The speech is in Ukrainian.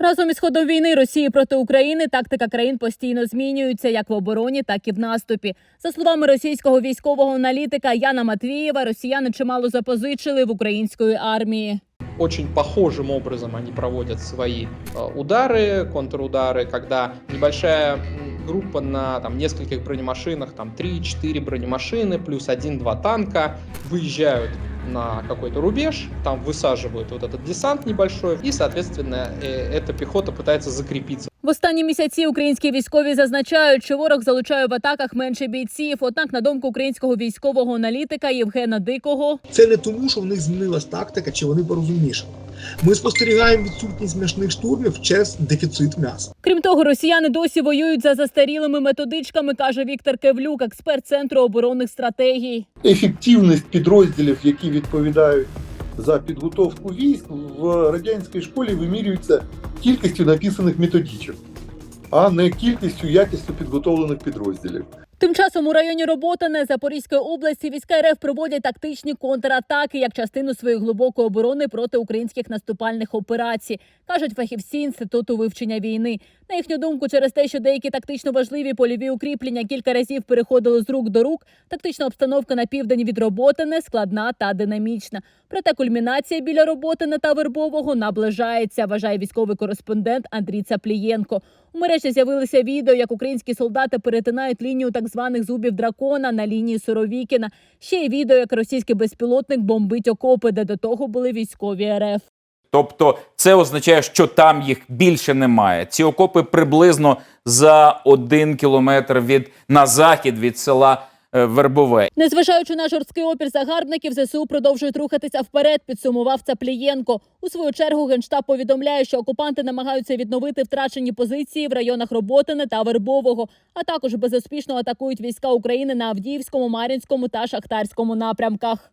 Разом із ходом війни Росії проти України тактика країн постійно змінюється як в обороні, так і в наступі. За словами російського військового аналітика Яна Матвієва, росіяни чимало запозичили в української армії. Очень похожим образом они проводят свои э, удары, контрудары, когда небольшая м, группа на там, нескольких бронемашинах, там 3-4 бронемашины плюс 1-2 танка выезжают на какой-то рубеж, там высаживают вот этот десант небольшой, и, соответственно, э, эта пехота пытается закрепиться. В останні місяці українські військові зазначають, що ворог залучає в атаках менше бійців. Однак, на думку українського військового аналітика Євгена Дикого, Це не тому, що в них змінилась тактика чи вони порозумнішали. Ми спостерігаємо відсутність м'ясних штурмів через дефіцит м'яса. крім того, росіяни досі воюють за застарілими методичками, каже Віктор Кевлюк, експерт центру оборонних стратегій. ефективність підрозділів, які відповідають за підготовку військ, в радянській школі вимірюється кількістю написаних методичок, а не кількістю якістю підготовлених підрозділів. Тим часом у районі Роботине Запорізької області війська РФ проводять тактичні контратаки як частину своєї глибокої оборони проти українських наступальних операцій, кажуть фахівці інституту вивчення війни. На їхню думку, через те, що деякі тактично важливі польові укріплення кілька разів переходили з рук до рук, тактична обстановка на південь від Роботине складна та динамічна. Проте кульмінація біля Роботине та Вербового наближається, вважає військовий кореспондент Андрій Цаплієнко. У мережі з'явилися відео, як українські солдати перетинають лінію так званих зубів дракона на лінії Суровікіна. Ще й відео, як російський безпілотник бомбить окопи, де до того були військові РФ. Тобто це означає, що там їх більше немає. Ці окопи приблизно за один кілометр від на захід від села е, Вербове. Незважаючи на жорсткий опір загарбників, ЗСУ продовжують рухатися вперед. Підсумував Цаплієнко. У свою чергу генштаб повідомляє, що окупанти намагаються відновити втрачені позиції в районах Роботине та Вербового, а також безуспішно атакують війська України на Авдіївському, Мар'їнському та Шахтарському напрямках.